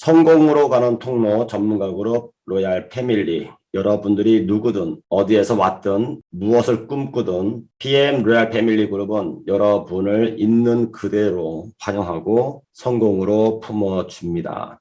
성공으로 가는 통로 전문가 그룹 로얄 패밀리 여러분들이 누구든 어디에서 왔든 무엇을 꿈꾸든 PM 로얄 패밀리 그룹은 여러분을 있는 그대로 환영하고 성공으로 품어줍니다.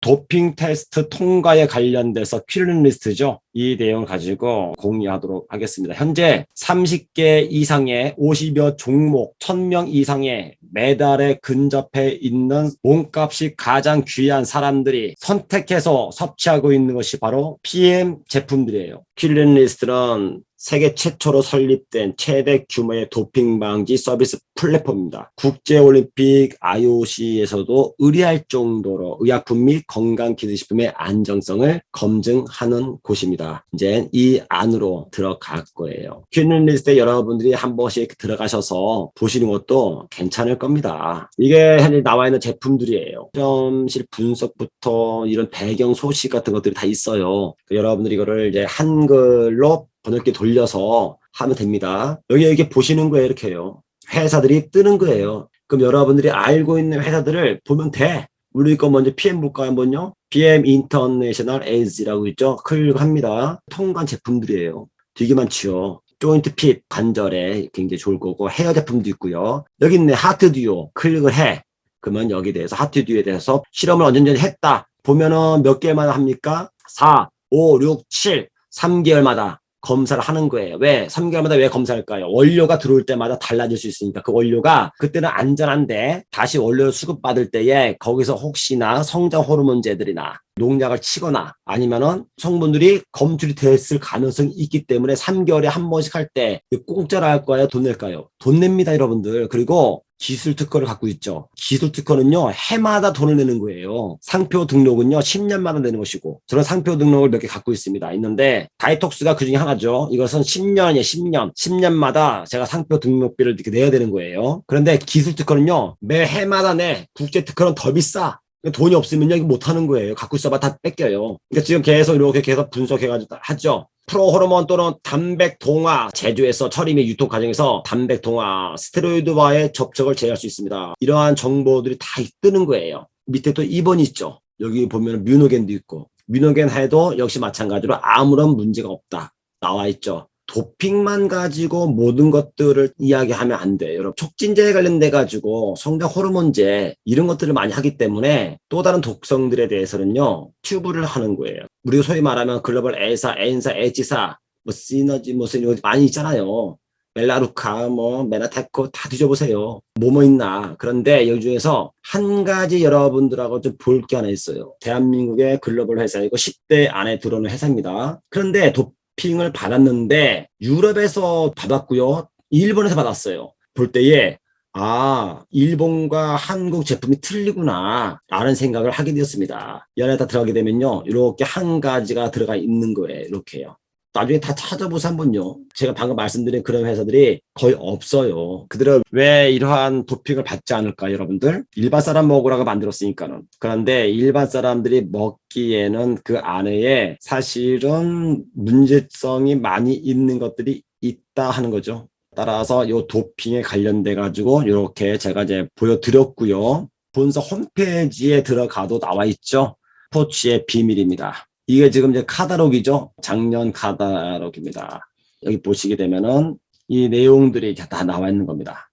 도핑 테스트 통과에 관련돼서 퀴즈 리스트죠. 이 내용 가지고 공유하도록 하겠습니다. 현재 30개 이상의 50여 종목, 1000명 이상의 메달에 근접해 있는 몸값이 가장 귀한 사람들이 선택해서 섭취하고 있는 것이 바로 PM 제품들이에요. 퀴즈 리스트는 세계 최초로 설립된 최대 규모의 도핑 방지 서비스 플랫폼입니다. 국제올림픽 IOC에서도 의뢰할 정도로 의약품 및 건강기능식품의 안정성을 검증하는 곳입니다. 이제 이 안으로 들어갈 거예요. 퀴는 리스트에 여러분들이 한 번씩 들어가셔서 보시는 것도 괜찮을 겁니다. 이게 현재 나와 있는 제품들이에요. 점실 분석부터 이런 배경 소식 같은 것들이 다 있어요. 여러분들이 이거를 이제 한글로 번역기 돌려서 하면 됩니다. 여기 이렇게 보시는 거예요. 이렇게요. 회사들이 뜨는 거예요. 그럼 여러분들이 알고 있는 회사들을 보면 돼. 우리 거 먼저 PM 볼까요? 한번요. PM 인터내셔널 에이즈라고 있죠. 클릭합니다. 통관 제품들이에요. 되게 많지요. 조인트 핏 관절에 굉장히 좋을 거고 헤어 제품도 있고요. 여기 있네 하트 듀오 클릭을 해. 그러면 여기 대해서 하트 듀오에 대해서 실험을 언제전에 했다. 보면은 몇 개월마다 합니까? 4, 5, 6, 7, 3개월마다 검사를 하는 거예요. 왜? 3개월마다 왜 검사할까요? 원료가 들어올 때마다 달라질 수 있으니까 그 원료가 그때는 안전한데 다시 원료를 수급받을 때에 거기서 혹시나 성장 호르몬제들이나 농약을 치거나 아니면은 성분들이 검출이 됐을 가능성이 있기 때문에 3개월에 한 번씩 할 때 공짜로 할 거예요? 돈 낼까요? 돈 냅니다, 여러분들. 그리고 기술 특허를 갖고 있죠. 기술 특허는요, 해마다 돈을 내는 거예요. 상표 등록은요, 10년마다 내는 것이고, 저는 상표 등록을 몇 개 갖고 있습니다. 있는데, 다이톡스가 그 중에 하나죠. 이것은 10년이에요, 10년. 10년마다 제가 상표 등록비를 이렇게 내야 되는 거예요. 그런데 기술 특허는요, 매 해마다 내. 국제 특허는 더 비싸. 돈이 없으면 이거 못 하는 거예요. 갖고 있어봐 다 뺏겨요. 그러니까 지금 계속 이렇게 계속 분석해가지고 하죠. 프로호르몬 또는 단백 동화 제조에서 처리 및 유통 과정에서 단백 동화 스테로이드와의 접촉을 제어할 수 있습니다. 이러한 정보들이 다 뜨는 거예요. 밑에 또 2번이 있죠. 여기 보면 뮤노겐도 있고 뮤노겐 해도 역시 마찬가지로 아무런 문제가 없다. 나와 있죠. 도핑만 가지고 모든 것들을 이야기하면 안 돼요. 여러분, 촉진제에 관련돼 가지고 성장 호르몬제 이런 것들을 많이 하기 때문에 또 다른 독성들에 대해서는요, 튜브를 하는 거예요. 우리가 소위 말하면 글로벌 A사, N사, H사, 뭐 시너지 무슨 이거 많이 있잖아요. 멜라루카, 뭐 메나테코 다 뒤져보세요. 뭐뭐 있나. 그런데 여기 중에서 한 가지 여러분들하고 좀 볼 게 하나 있어요. 대한민국의 글로벌 회사이고 10대 안에 들어오는 회사입니다. 그런데 도 핑을 받았는데 유럽에서 받았고요. 일본에서 받았어요. 볼 때에 아, 일본과 한국 제품이 틀리구나 라는 생각을 하게 되었습니다. 이 안에 다 들어가게 되면요. 이렇게 한 가지가 들어가 있는 거예요. 이렇게요. 나중에 다 찾아보세요 한번요. 제가 방금 말씀드린 그런 회사들이 거의 없어요. 그들은 왜 이러한 도핑을 받지 않을까 여러분들? 일반 사람 먹으라고 만들었으니까는. 그런데 일반 사람들이 먹기에는 그 안에 사실은 문제성이 많이 있는 것들이 있다 하는 거죠. 따라서 이 도핑에 관련돼 가지고 이렇게 제가 이제 보여드렸고요. 본사 홈페이지에 들어가도 나와 있죠. 스포츠의 비밀입니다. 이게 지금 이제 카다록이죠. 작년 카다록입니다. 여기 보시게 되면은 이 내용들이 다 나와 있는 겁니다.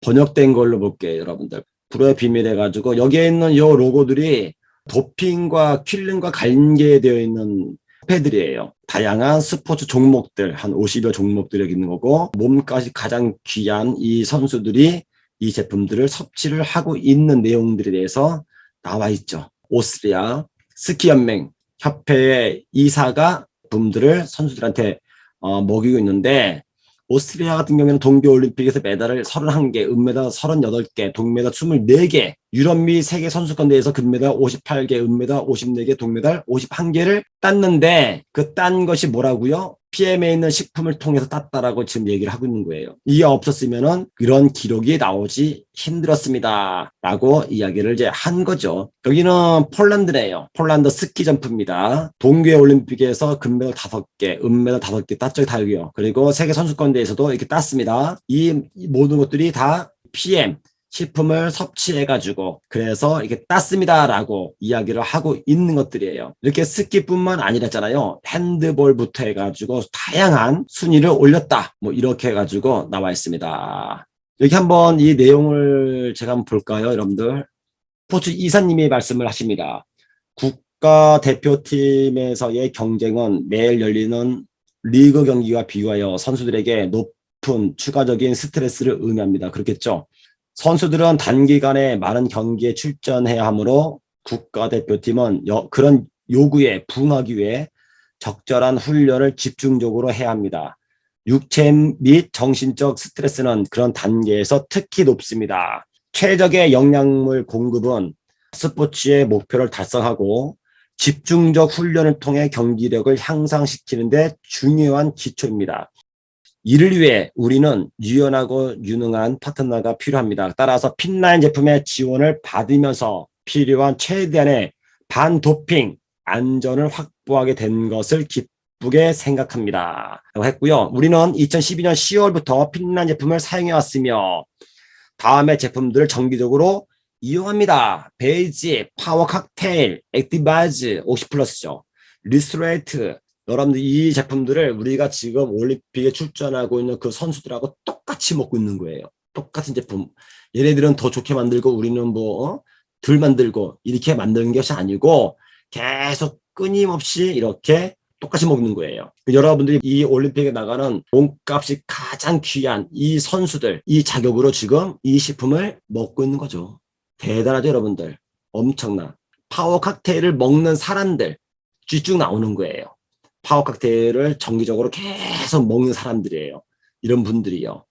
번역된 걸로 볼게요, 여러분들. 불어의 비밀 해가지고 여기에 있는 이 로고들이 도핑과 킬링과 관계되어 있는 패들이에요. 다양한 스포츠 종목들, 한 50여 종목들이 있는 거고, 몸까지 가장 귀한 이 선수들이 이 제품들을 섭취를 하고 있는 내용들에 대해서 나와 있죠. 오스트리아 스키 연맹 협회의 이사가 분들을 선수들한테 어, 먹이고 있는데 오스트리아 같은 경우에는 동계 올림픽에서 메달을 31개, 은메달 38개, 동메달 24개, 유럽 미 세계 선수권 대회에서 금메달 58개, 은메달 54개, 동메달 51개를 땄는데 그 딴 것이 뭐라고요? PM에 있는 식품을 통해서 땄다라고 지금 얘기를 하고 있는 거예요. 이게 없었으면은 그런 기록이 나오지 힘들었습니다. 라고 이야기를 이제 한 거죠. 여기는 폴란드래요. 폴란드 스키 점프입니다. 동계 올림픽에서 금메달 5개, 은메달 5개 땄죠. 다 여기요. 그리고 세계 선수권 대회에서도 이렇게 땄습니다. 이 모든 것들이 다 PM, 식품을 섭취해가지고 그래서 이렇게 땄습니다라고 이야기를 하고 있는 것들이에요. 이렇게 스키뿐만 아니랬잖아요. 핸드볼부터 해가지고 다양한 순위를 올렸다. 뭐 이렇게 해가지고 나와 있습니다. 여기 한번 이 내용을 제가 한번 볼까요, 여러분들? 스포츠 이사님이 말씀을 하십니다. 국가 대표팀에서의 경쟁은 매일 열리는 리그 경기와 비교하여 선수들에게 높은 추가적인 스트레스를 의미합니다. 그렇겠죠? 선수들은 단기간에 많은 경기에 출전해야 하므로 국가대표팀은 여- 그런 요구에 부응하기 위해 적절한 훈련을 집중적으로 해야 합니다. 육체 및 정신적 스트레스는 그런 단계에서 특히 높습니다. 최적의 영양물 공급은 스포츠의 목표를 달성하고 집중적 훈련을 통해 경기력을 향상시키는 데 중요한 기초입니다. 이를 위해 우리는 유연하고 유능한 파트너가 필요합니다. 따라서 핀라인 제품의 지원을 받으면서 필요한 최대한의 반도핑 안전을 확보하게 된 것을 기쁘게 생각합니다. 라고 했고요. 우리는 2012년 10월부터 핀라인 제품을 사용해 왔으며 다음의 제품들을 정기적으로 이용합니다. 베이지, 파워 칵테일, 액티바이즈, 옥시플러스죠. 리스트레이트, 여러분들 이 제품들을 우리가 지금 올림픽에 출전하고 있는 그 선수들하고 똑같이 먹고 있는 거예요. 똑같은 제품. 얘네들은 더 좋게 만들고 우리는 뭐, 어? 덜 만들고 이렇게 만드는 것이 아니고 계속 끊임없이 이렇게 똑같이 먹는 거예요. 여러분들이 이 올림픽에 나가는 몸값이 가장 귀한 이 선수들, 이 자격으로 지금 이 식품을 먹고 있는 거죠. 대단하죠, 여러분들. 엄청나. 파워 칵테일을 먹는 사람들 쭉 나오는 거예요. 파워 칵테일을 정기적으로 계속 먹는 사람들이에요. 이런 분들이요.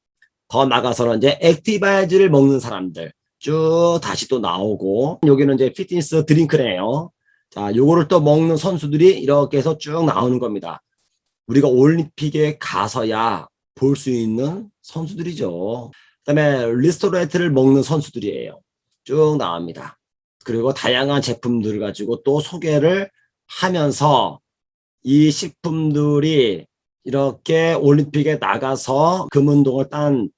더 나가서는 이제 액티바이즈를 먹는 사람들 쭉 다시 또 나오고 여기는 이제 피트니스 드링크네요. 자, 요거를 또 먹는 선수들이 이렇게 해서 쭉 나오는 겁니다. 우리가 올림픽에 가서야 볼 수 있는 선수들이죠. 그다음에 리스토레이트를 먹는 선수들이에요. 쭉 나옵니다. 그리고 다양한 제품들을 가지고 또 소개를 하면서 이 식품들이 이렇게 올림픽에 나가서 금운동을 딴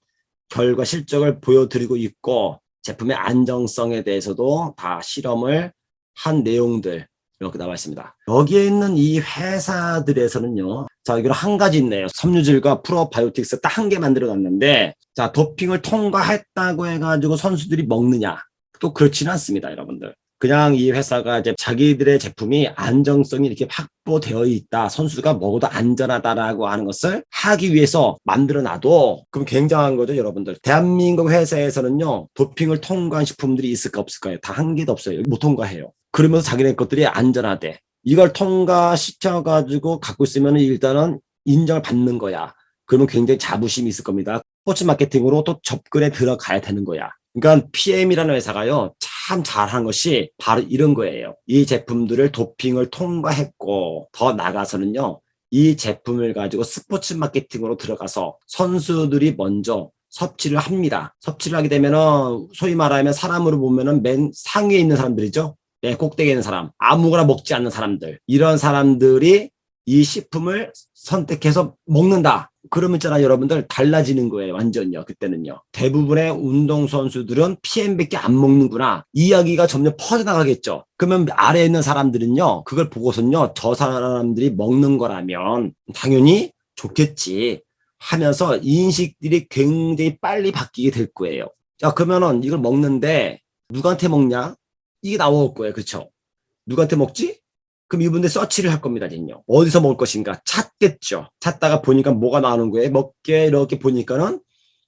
결과 실적을 보여드리고 있고 제품의 안정성에 대해서도 다 실험을 한 내용들 이렇게 나와 있습니다. 여기에 있는 이 회사들에서는요. 자, 여기로 한 가지 있네요. 섬유질과 프로바이오틱스 딱 한 개 만들어 놨는데 자, 도핑을 통과했다고 해가지고 선수들이 먹느냐? 또 그렇지는 않습니다, 여러분들. 그냥 이 회사가 이제 자기들의 제품이 안정성이 이렇게 확보되어 있다. 선수가 먹어도 안전하다라고 하는 것을 하기 위해서 만들어 놔도 그럼 굉장한 거죠, 여러분들. 대한민국 회사에서는요, 도핑을 통과한 식품들이 있을까 없을까요? 다 한 개도 없어요. 못 통과해요. 그러면서 자기네 것들이 안전하대. 이걸 통과시켜가지고 갖고 있으면 일단은 인정을 받는 거야. 그러면 굉장히 자부심이 있을 겁니다. 스포츠 마케팅으로 또 접근에 들어가야 되는 거야. 그러니까 PM이라는 회사가요, 참 잘한 것이 바로 이런 거예요. 이 제품들을 도핑을 통과했고, 더 나가서는요, 이 제품을 가지고 스포츠 마케팅으로 들어가서 선수들이 먼저 섭취를 합니다. 섭취를 하게 되면은, 소위 말하면 사람으로 보면은 맨 상위에 있는 사람들이죠. 네, 꼭대기에 있는 사람, 아무거나 먹지 않는 사람들. 이런 사람들이 이 식품을 선택해서 먹는다. 그러면 있잖아 여러분들. 달라지는 거예요 완전요 그때는요. 대부분의 운동선수들은 PM밖에 안 먹는구나. 이야기가 점점 퍼져나가겠죠. 그러면 아래에 있는 사람들은요 그걸 보고선요 저 사람들이 먹는 거라면 당연히 좋겠지 하면서 인식들이 굉장히 빨리 바뀌게 될 거예요. 자 그러면은 이걸 먹는데 누구한테 먹냐? 이게 나올 거예요 그렇죠 누구한테 먹지 그럼 이분들 서치를 할 겁니다, 진요. 어디서 먹을 것인가 찾겠죠. 찾다가 보니까 뭐가 나오는 거예요. 먹게 이렇게 보니까는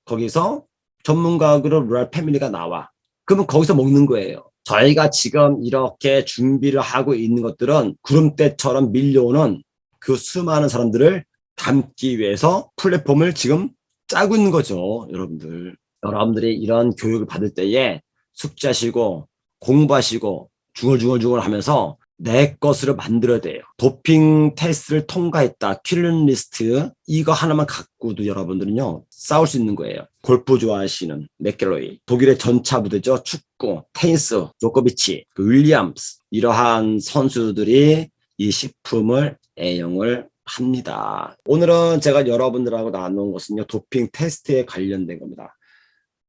거기서 전문가로 루랄 패밀리가 나와. 그러면 거기서 먹는 거예요. 저희가 지금 이렇게 준비를 하고 있는 것들은 구름대처럼 밀려오는 그 수많은 사람들을 담기 위해서 플랫폼을 지금 짜고 있는 거죠, 여러분들. 여러분들이 이런 교육을 받을 때에 숙지하시고 공부하시고 중얼중얼중얼 하면서 내 것으로 만들어야 돼요. 도핑 테스트를 통과했다. 킬링 리스트 이거 하나만 갖고도 여러분들은요 싸울 수 있는 거예요. 골프 좋아하시는 맥갤로이, 독일의 전차 부대죠. 축구, 테니스, 조코비치, 그 윌리엄스 이러한 선수들이 이 식품을 애용을 합니다. 오늘은 제가 여러분들하고 나눈 것은요 도핑 테스트에 관련된 겁니다.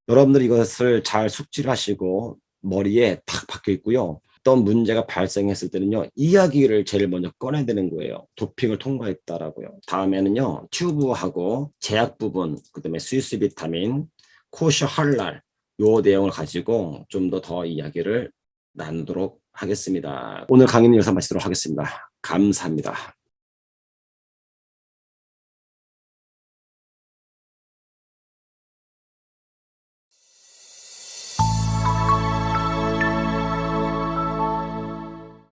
여러분들 이것을 잘 숙지를 하시고 머리에 탁 박혀 있고요. 어떤 문제가 발생했을 때는요, 이야기를 제일 먼저 꺼내야 되는 거예요. 도핑을 통과했다라고요. 다음에는요, 튜브하고 제약 부분, 그 다음에 스위스 비타민, 코시 할랄, 요 내용을 가지고 좀더더 이야기를 나누도록 하겠습니다. 오늘 강의는 여기서 마치도록 하겠습니다. 감사합니다.